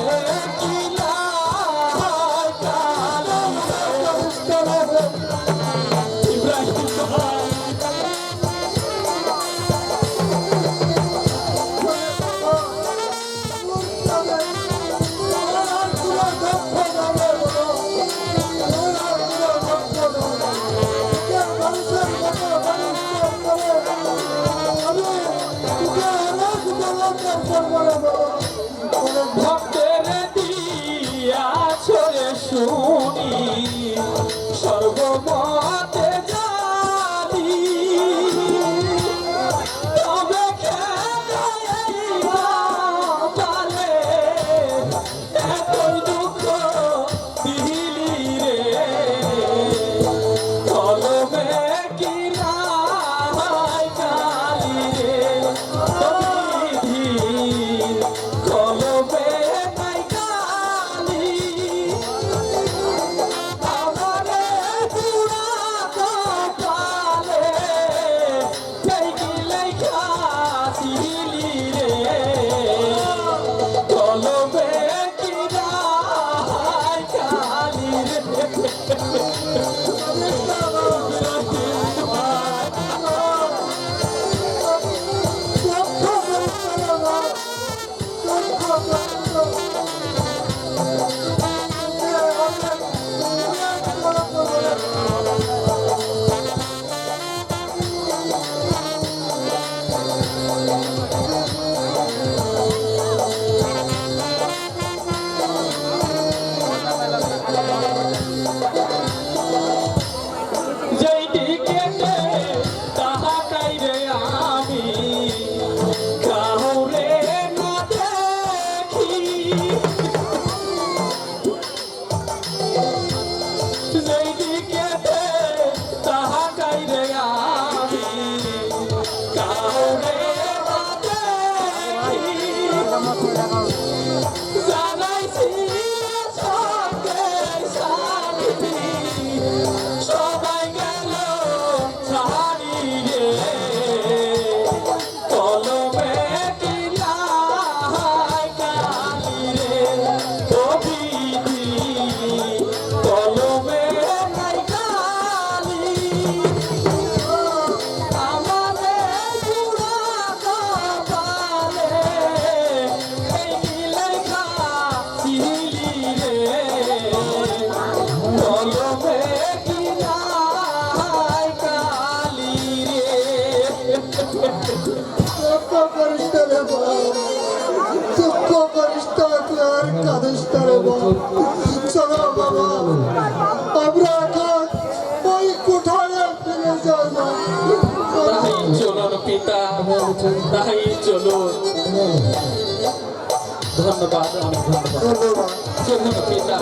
Oh, ভক্তের দিয়া ছড়ে শুনি। love. কাঁদিস তারে চলো বাবা আমরা এখন ওই ধন্যবাদ ধন্যবাদ। পিতা।